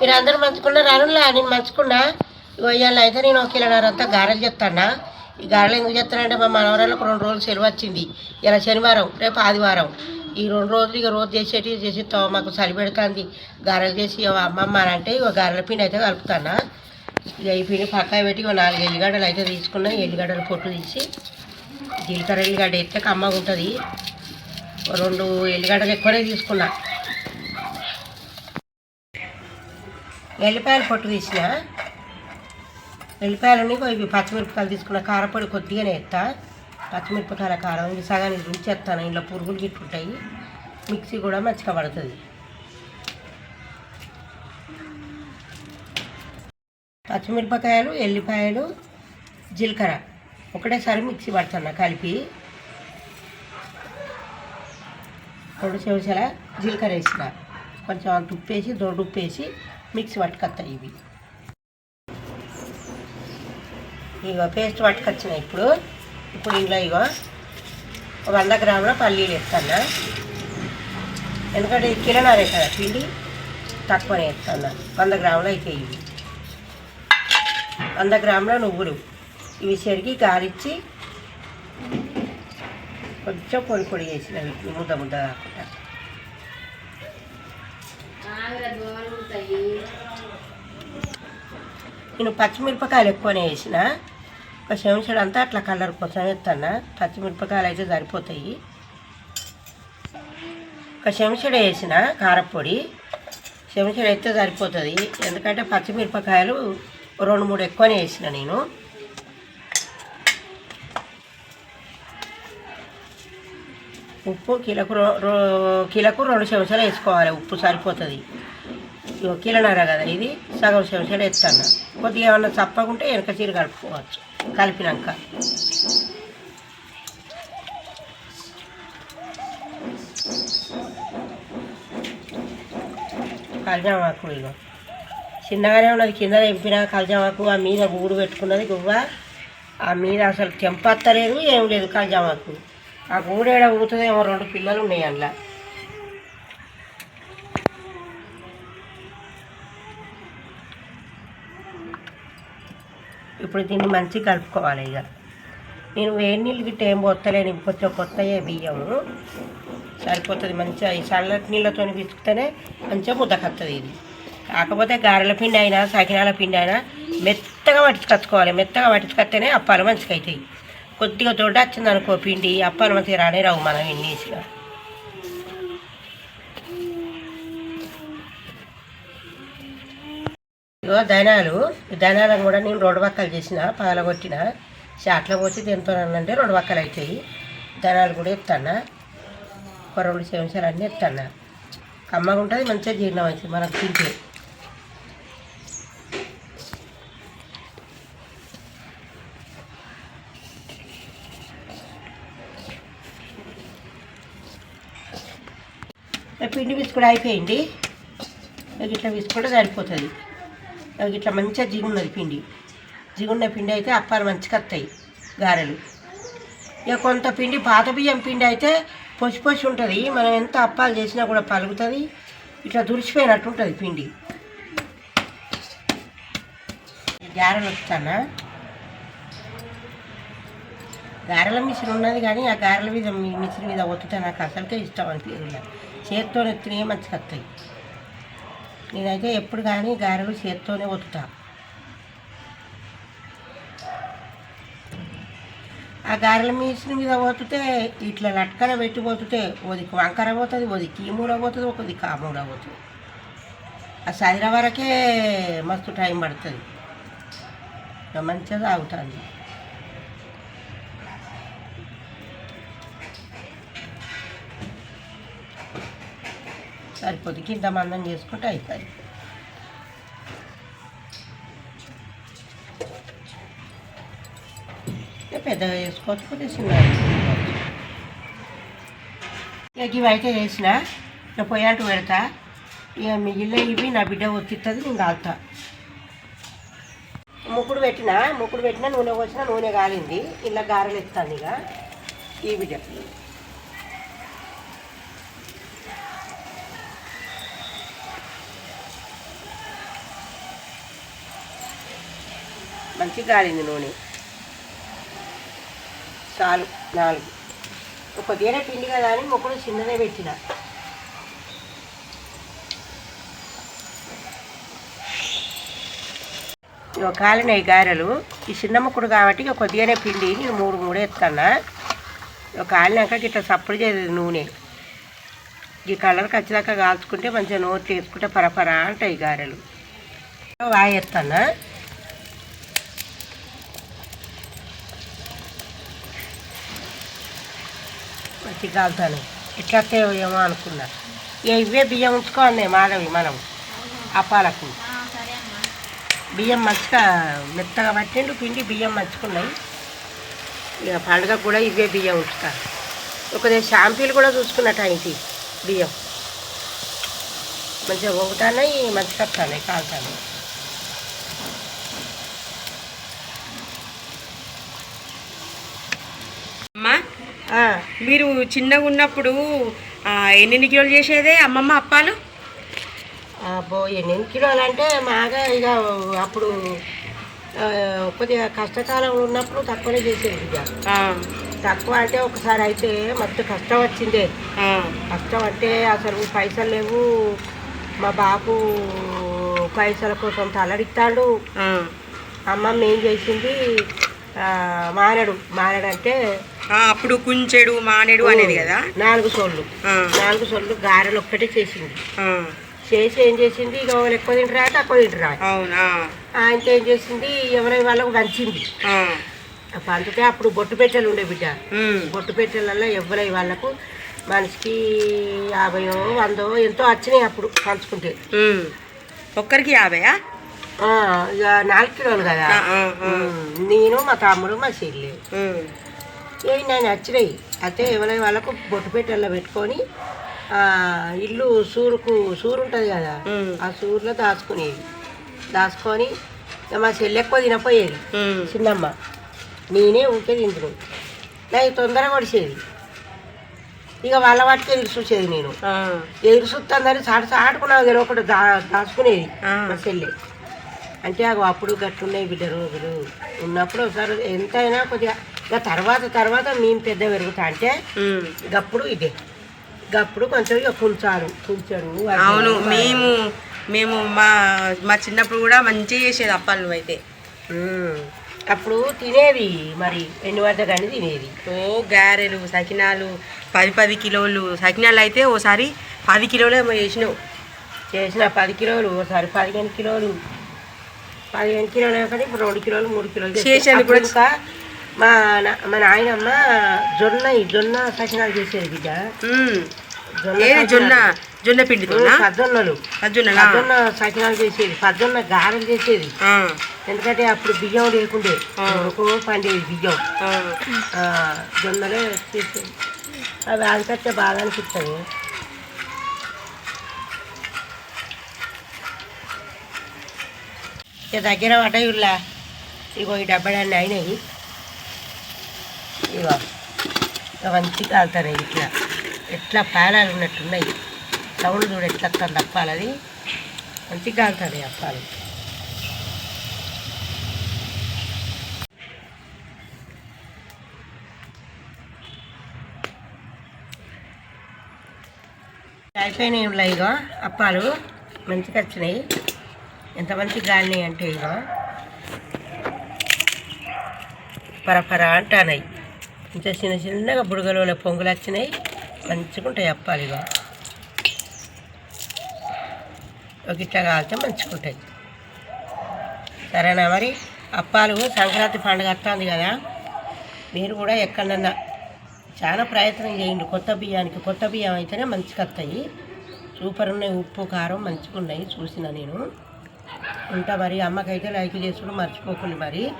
మీరు అందరూ మంచుకున్న రానులా నేను మంచుకున్నా. ఇగో ఇవాళ అయితే నేను ఒక కిలోన్నరంతా గారెలు చెప్తానా ఈ గారెలు ఎందుకు చెప్తానంటే మా మనవరాలకు రెండు రోజులు సెలవు వచ్చింది. ఇలా శనివారం రేపు ఆదివారం. ఈ రెండు రోజులు ఇక రోజు చేసేటి చేసి మాకు చలి పెడుతుంది. గారెలు చేసి అమ్మమ్మ అని అంటే ఇక గారెల పిండి అయితే కలుపుతానా ఇక ఈ పిండి పక్కా పెట్టి ఇక నాలుగు ఎల్లిగడ్డలు అయితే తీసుకున్నా. ఎల్లిగడ్డలు పొట్టు తీసి జీలకర్ర ఎల్లిగడ్డ ఎత్తే కమ్మగా ఉంటుంది. రెండు ఎల్లిగడ్డలు ఎక్కువనే తీసుకున్నా. ఎల్లిపాయలు పొట్టు తీసిన. ఎల్లిపాయలని ఇవి పచ్చిమిరపకాయలు తీసుకున్న కారపొడి కొద్దిగానే ఎత్తా. పచ్చిమిరపకాయల కారం ఇవి సగానికి రుంచేస్తాను ఇంట్లో పురుగులు గిట్టుంటాయి మిక్సీ కూడా మంచిగా పడుతుంది. పచ్చిమిరపకాయలు ఎల్లిపాయలు జీలకర్ర. ఒకటేసారి మిక్సీ పడుతున్నా కలిపి. రెండు చెంచాల జీలకర్ర వేసిన. కొంచెం అంత ఉప్పు వేసి దొడ్డు ఉప్పు వేసి మిక్సీ పట్టుకొస్తాయి ఇవి. ఇగో పేస్ట్ పట్టుకొచ్చిన ఇప్పుడు. ఇప్పుడు ఇంట్లో ఇగో వంద గ్రాముల పల్లీలు వేస్తాను ఎందుకంటే ఇది కిలోనారే కదా పిండి తక్కువనే వేస్తాను వంద గ్రాములు అయితే ఇవి. వంద గ్రాముల నువ్వులు. ఇవి చెరిగి గాలిచ్చి కొంచెం పొడి పొడి చేసిన వీటిని ముద్ద ముద్ద కాకుండా. నేను పచ్చిమిరపకాయలు ఎక్కువనే వేసిన. ఒక చెంచాడు అంతా అట్లా కలర్ కోసం వేస్తాను పచ్చిమిరపకాయలు అయితే సరిపోతాయి. ఒక చెంచాడు వేసిన కారపొడి. చెంచాడు అయితే సరిపోతుంది. ఎందుకంటే పచ్చిమిరపకాయలు రెండు మూడు ఎక్కువనే వేసిన నేను. ఉప్పు కిలకు రో- రో- కిలకు రెండు చెంచాలు వేసుకోవాలి. ఉప్పు సరిపోతుంది. ఇగో కదా ఇది? సగం చెంచాలు ఎత్తాను కొద్దిగా ఏమన్నా చప్పకుంటే వెనక చీర కలుపుకోవచ్చు. కలిపినాక. కల్జామాకు ఇగో. చిన్నగానే ఉన్నది కింద తెంపిన కల్జామాకు ఆ మీద గూడు పెట్టుకున్నది గువ్వ. ఆ మీద అసలు తెంపత్తలేదు ఏం లేదు కలిజామాకు. ఆ గూడేడ ఊతుందేమో రెండు పిల్లలు ఉన్నాయి అందులో. ఇప్పుడు దీన్ని మంచిగా కలుపుకోవాలి ఇక. నేను వేడి నీళ్ళు గిట్ట ఏం పోతలేను కొంచెం కొత్తయే బియ్యము. సరిపోతుంది మంచిగా. ఈ చల్లటి నీళ్ళతో పిసుకుతేనే మంచిగా ముద్దకత్తది ఇది. కాకపోతే గారెల పిండి అయినా సకినాల పిండి అయినా మెత్తగా పట్టించుకొచ్చుకోవాలి మెత్తగా పట్టించుకొస్తేనే అప్పాలు మంచిగా అవుతాయి కొద్దిగా దొడ్డ వచ్చిందనుకో పిండి అప్పాలు మంచిగా రానే రావు మనం ఎన్ని వేసినా. ఇగో ధనాలు ఈ ధనాలను కూడా నేను రెండు పక్కలు చేసిన పగలగొట్టిన. షాట్లో పోసి తింటానంటే రెండు పక్కలు అవుతాయి ధనాలు కూడా ఎత్తాను ఒక రెండు చెంచాలు అన్నీ ఎత్తాను కమ్మగా ఉంటుంది మంచిగా జీర్ణం అవుతుంది మనకు తింటే. పిండి బిస్కుడు అయిపోయింది. ఇట్లా బిస్కుడు సరిపోతుంది. ఇట్లా మంచిగా జిగున్నది పిండి. జిగున్న పిండి అయితే అప్పాలు మంచిగా వస్తాయి గారెలు. ఇక కొంత పిండి పాత బియ్యం పిండి అయితే పొసి పొసి ఉంటుంది. మనం ఎంత అప్పాలు చేసినా కూడా పలుకుతుంది. ఇట్లా దురిచిపోయినట్టు ఉంటుంది పిండి. గారెలు వస్తానా? గారెల మిషన్ ఉన్నది కానీ ఆ గారెల మీద మిషన్ మీద ఒత్తుతా నాకు అసలుకే ఇష్టం అనిపించదు చేత్తో ఎత్తినే మంచిగా వస్తాయి. నేనైతే ఎప్పుడు కానీ గారెలు చేత్తోనే ఒత్తుతా. ఆ గారెల మిషన్ మీద పోతుంటే ఇట్లా లట్కన పెట్టి పోతుంటే ఒదికి వంకర పోతుంది ఓదికి ఈ మూడ పోతుంది ఒకది ఆ పోతుంది. ఆ సదిర వరకే మస్తు టైం పడుతుంది. మంచిగా తాగుతుంది. సరిపోతుంది కింద మందం చేసుకుంటే అవుతుంది పెద్దగా చేసుకోవచ్చు కొద్దిగా చిన్నగా చేసుకోవచ్చు. ఇక ఇవి అయితే చేసిన ఇక పొయ్యాంటు పెడతా. ఇక మిగిలిన ఇవి నా బిడ్డ ఒత్తిస్తుంది నేను కాలుతా ముక్కుడు పెట్టిన ముక్కుడు పెట్టిన నూనె పోసిన నూనె కాలింది. ఇలా గారెలు ఇస్తాను ఇక. ఈ బిడ్డ. మంచిగా గాలింది నూనె. చాలు నాలుగు. ఒక తీర పిండి కదా అని మొక్కలు చిన్నదే పెట్టిన. కాలిన ఈ గారెలు ఈ చిన్న ముక్కుడు కాబట్టి ఇక కొద్దిగానే పిండి నేను మూడు మూడు ఎత్తున్నా. కాలినాక ఇట్లా సప్పుడు చేయదు నూనె. ఈ కలర్ ఖచ్చితంగా కాల్చుకుంటే మంచిగా నోట్లు వేసుకుంటే పరపరా అంటాయి గారెలు. వాయేస్తానా మంచిగా కాలుతాను. ఎట్లా ఏమో అనుకున్నా. ఇక ఇవే బియ్యం ఉంచుకోండి మాధవి మనం అప్పాలకు బియ్యం మంచిగా మెత్తగా పట్టిండు పిండి బియ్యం మంచుకున్నాయి ఇక పండుగ కూడా ఇవే బియ్యం ఉంచుతా. ఒకదే షాంపీలు కూడా చూసుకున్నట్టు ఇంటి బియ్యం. మంచిగా వంగుతాయి మంచిగా వస్తాయి కాలుతాయి అమ్మా ఆ, మీరు చిన్నగా ఉన్నప్పుడు ఎన్ని కిలోలు చేసేదే అమ్మమ్మ అప్పాలు? అబ్బో ఎన్ని కిలోలు అంటే మాగా ఇక అప్పుడు కొద్దిగా కష్టకాలంలో ఉన్నప్పుడు తక్కువనే చేసేది ఇక. తక్కువ అంటే ఒకసారి అయితే మస్తు కష్టం వచ్చిందే. కష్టం అంటే అసలు పైసలు లేవు. మా బాపు పైసల కోసం తలడిస్తాడు అమ్మమ్మ ఏం చేసింది? మానడు మానడు. అంటే ఆ, అప్పుడు కుంచెడు మానేడు అనేది కదా? నాలుగు సోళ్ళు. నాలుగు సోళ్ళు గారెలు ఒక్కటే చేసింది. చేసి ఏం చేసింది? ఇక ఎక్కువ తింటారా తక్కువ తింటారా. అవునా? ఆయనతో ఏం చేసింది? ఎవరి వాళ్ళకు వంచింది. ఆ, పంచితే అప్పుడు బొట్టు పెట్టెలు ఉండే బిడ్డ. బొట్టు పెట్టెలలో ఎవరై వాళ్ళకు మనిషికి యాభయో వందో ఎంతో వచ్చినాయి అప్పుడు పంచుకుంటే. ఒక్కరికి యాభయా? నాలుగు కిలోలు కదా. నేను మా తమ్ముడు మా చెల్లి. ఏవి నేను వచ్చినాయి అయితే ఎవరై వాళ్ళకు బొట్టు పెట్టెల్లో పెట్టుకొని ఆ, ఇల్లు సూరుకు సూరు ఉంటుంది కదా ఆ సూరులో దాచుకునేది దాచుకొని మా చెల్లి ఎక్కువ తినపోయేది చిన్నమ్మ నేనే ఊకే తింటున్నాను నాకు తొందరగా పడిచేది ఇక వాళ్ళ వాటికి ఎదురు చూసేది నేను ఎదురు చూస్తుందని చాటు చాటుకున్నావు తెలియకుండా దా దాచుకునేది. మా చెల్లి. అంటే అప్పుడు గట్టున్నాయి బిడ్డ రోజులు ఉన్నప్పుడు ఒకసారి ఎంతైనా కొద్దిగా ఇక తర్వాత తర్వాత మేము పెద్ద పెరుగుతా అంటే. గప్పుడు ఇదే. గప్పుడు కొంచెం ఇక కుంచాడు అది అవును మేము మేము మా మా చిన్నప్పుడు కూడా మంచిగా చేసేది అప్పాలు నువ్వైతే. ఉమ్. అప్పుడు తినేది మరి ఎన్ని వద్ద కానీ తినేది. ఓ గారెలు సకినాలు పది పది కిలోలు సకినాలు అయితే ఓసారి పది కిలోలు ఏమో చేసినావు. చేసిన పది కిలోలు ఒకసారి పదిహేను కిలోలు. పదిహేను కిలోలు కానీ ఇప్పుడు రెండు కిలోలు మూడు కిలోలు అప్పుడు కూడా- మా నా- మా నాయనమ్మ జొన్న జొన్న సకినాలు చేసేది బిడ్డ. జొన్న ఏది జొన్న. జొన్న పిండితో ఉమ్, పద్దొన్నలు జొన్నలా పద్దొన్న సకినాలు చేసేది. పద్దొన్న గారెలు చేసేది. ఎందుకంటే అప్పుడు బియ్యం లేకుండే. పండేది బియ్యం. జొన్నలే చేసేది. అవి ఆడికట్టే బాగా అనిపిస్తుంది. ఇక దగ్గర పడ్డాయి ఉల్లా ఇగో ఈ డబ్బడాన్ని అయినాయి. ఇక మంచి కాలుతున్నాయి ఇట్లా. ఎట్లా పాలాలు ఉన్నట్టున్నాయి. సౌండ్ చూడు ఎట్లా వస్తుంది అప్పాలది మంచి కాలుతున్నాయి అప్పాలు. అయిపోయినాయి ఉన్నాయి ఇగో అప్పాలు. మంచిగా వచ్చినాయి. ఎంత మంచిగా గాలినాయి అంటే ఇగో పరపర అంటున్నాయి. ఇంకా చిన్న చిన్నగా బుడగలో పొంగులు వచ్చినాయి. మంచిగా ఉంటాయి అప్పాలు ఒక ఇట్లా కాలితే మంచిగా ఉంటాయి. సరేనా మరి? అప్పాలు సంక్రాంతి పండుగ వస్తుంది కదా. మీరు కూడా ఎక్కడన్నా చాలా ప్రయత్నం చేయండి. కొత్త బియ్యానికి కొత్త బియ్యం అయితేనే మంచిగా వస్తాయి. సూపర్ ఉన్నాయి. ఉప్పు కారం మంచిగా ఉన్నాయి. చూసిన నేను. ఉంటా మరి. అమ్మకైతే లైక్ చేసుకుని మర్చిపోకండి మరి.